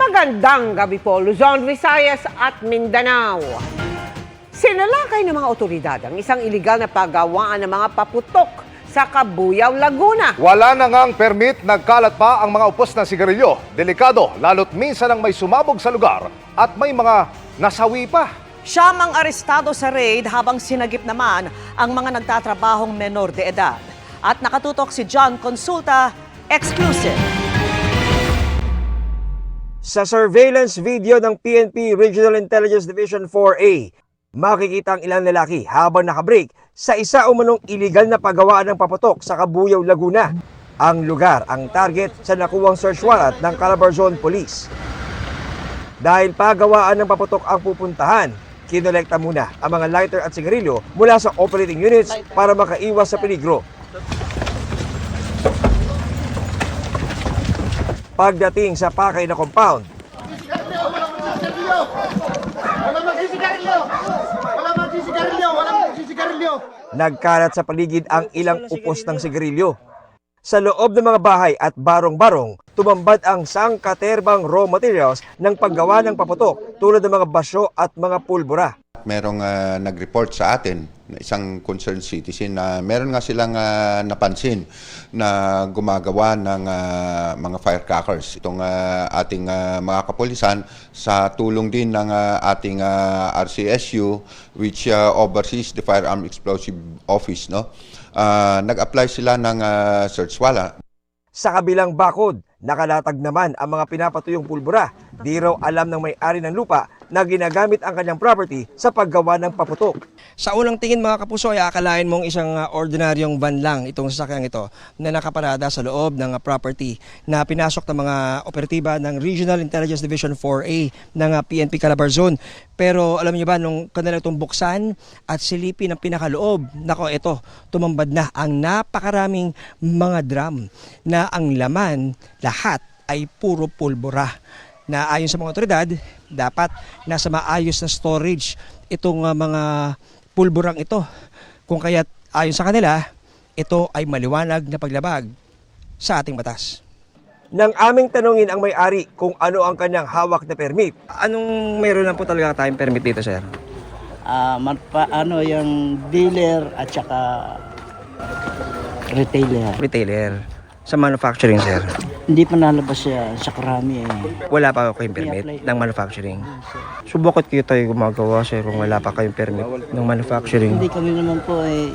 Magandang gabi po, Luzon, Visayas at Mindanao. Sinalakay ng mga otoridad ang isang iligal na paggawaan ng mga paputok sa Kabuyaw, Laguna. Wala na ngang permit, nagkalat pa ang mga upos na sigarilyo. Delikado, lalo't minsan ang may sumabog sa lugar at may mga nasawi pa. Siyam ang arestado sa raid habang sinagip naman ang mga nagtatrabahong menor de edad. At nakatutok si John Consulta, exclusive. Sa surveillance video ng PNP Regional Intelligence Division 4A, makikita ang ilang lalaki habang nakabreak sa isa umanong iligal na paggawaan ng paputok sa Kabuyaw, Laguna. Ang lugar ang target sa nakuwang search warrant ng Calabarzon Police. Dahil pagawaan ng paputok ang pupuntahan, kinolekta muna ang mga lighter at sigarilyo mula sa operating units para makaiwas sa peligro. Pagdating sa pakay na compound, nagkalat sa paligid ang ilang upos ng sigarilyo. Sa loob ng mga bahay at barong-barong, tumambad ang sangkaterbang raw materials ng paggawa ng paputok tulad ng mga basyo at mga pulbura. Merong ah, nag-report sa atin na isang concerned citizen na meron nga silang ah, napansin na gumagawa ng ah, mga firecrackers. Itong ah, ating ah, mga kapulisan sa tulong din ng ah, ating ah, RCSU which ah, oversees the Firearm Explosive Office no. Ah, nag-apply sila ng ah, search warrant Sa kabilang bakod, nakalatag naman ang mga pinapatuyong pulbura. Di raw alam ng may-ari ng lupa na ginagamit ang kanyang property sa paggawa ng paputok. Sa unang tingin mga kapuso ay akalain mong isang uh, ordinaryong van lang itong sasakyan ito na nakaparada sa loob ng uh, property na pinasok ng mga operatiba ng Regional Intelligence Division 4A ng PNP Calabarzon. Pero alam niyo ba nung kanila itong buksan at silipin ang pinakaloob, nako ito, tumambad na ang napakaraming mga drum na ang laman lahat ay puro pulbura na ayon sa mga otoridad, dapat nasa maayos na storage itong uh, mga pulburang ito. Kung kaya't ayon sa kanila, ito ay maliwanag na paglabag sa ating batas. Nang aming tanungin ang may-ari kung ano ang kanyang hawak na permit, Anong meron lang po talaga tayong permit dito, sir? Ah, magpa, ano yung dealer at saka retailer. Retailer. Sa manufacturing, sir. Hindi pa nalabas siya sa karami eh. Wala pa kayong permit ng manufacturing. So bakit kayo tayo gumagawa, sir, kung wala pa kayong permit ng manufacturing? Hindi kami naman po eh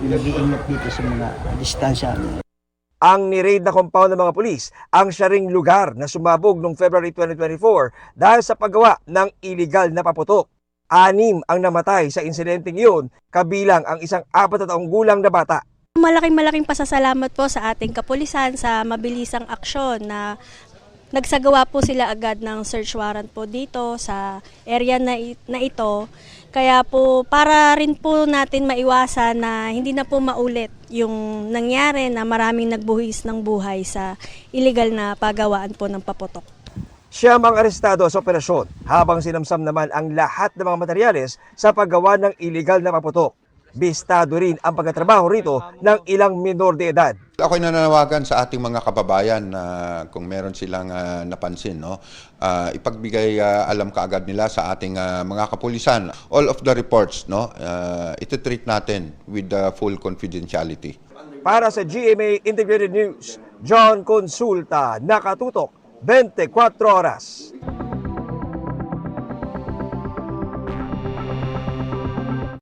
nag-iingat dito sa mga distansya. ang ni-raid na compound ng mga pulis ang siya ring lugar na sumabog noong February 2024 dahil sa paggawa ng illegal na paputok. Anim ang namatay sa insidenteng iyon, kabilang ang isang apat na taong gulang na bata. Malaking malaking pasasalamat po sa ating kapulisan sa mabilisang aksyon na nagsagawa po sila agad ng search warrant po dito sa area na, na ito. Kaya po para rin po natin maiwasan na hindi na po maulit yung nangyari na maraming nagbuhis ng buhay sa illegal na pagawaan po ng paputok. Siyam ang arestado sa operasyon habang sinamsam naman ang lahat ng mga materyales sa paggawa ng illegal na paputok. Bistado rin ang pagkatrabaho rito ng ilang minor de edad. Ako'y nananawagan sa ating mga kababayan na kung meron silang ah, napansin, no, ah, ipagbigay ah, alam kaagad nila sa ating ah, mga kapulisan. All of the reports, no, uh, ito-treat natin with the full confidentiality. Para sa GMA Integrated News, John Consulta, nakatutok 24 oras.